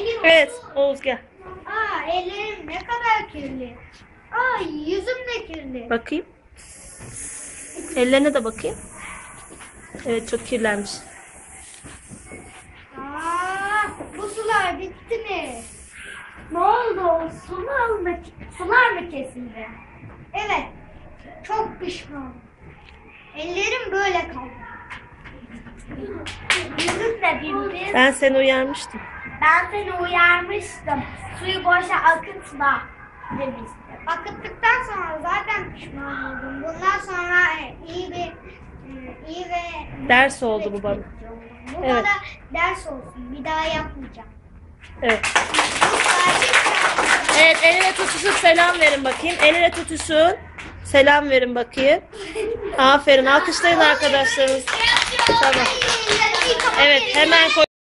Engin Evet Oğuz gel. Aa ellerim ne kadar kirli. Aa yüzüm de kirli. Bakayım. Ellerine de bakayım. Evet çok kirlenmiş. Aa bu sular bitti mi? Ne oldu? Sular mı, sular mı kesildi? Evet. Çok pişman. Ellerim böyle kaldı. Yüzüm de bitti. Ben seni uyarmıştım. Ben seni uyarmıştım. Suyu boşa akıtma demiştim. Akıttıktan sonra zaten pişman oldum. Bundan sonra e, iyi bir e, iyi ve Ders oldu bu bana. Bu Evet. bana ders olsun. Bir daha yapmayacağım. Evet. Evet el ele tutuşup selam verin bakayım. El ele tutuşun. Selam verin bakayım. Aferin alkışlayın arkadaşlarınız. Tamam. Evet hemen koy.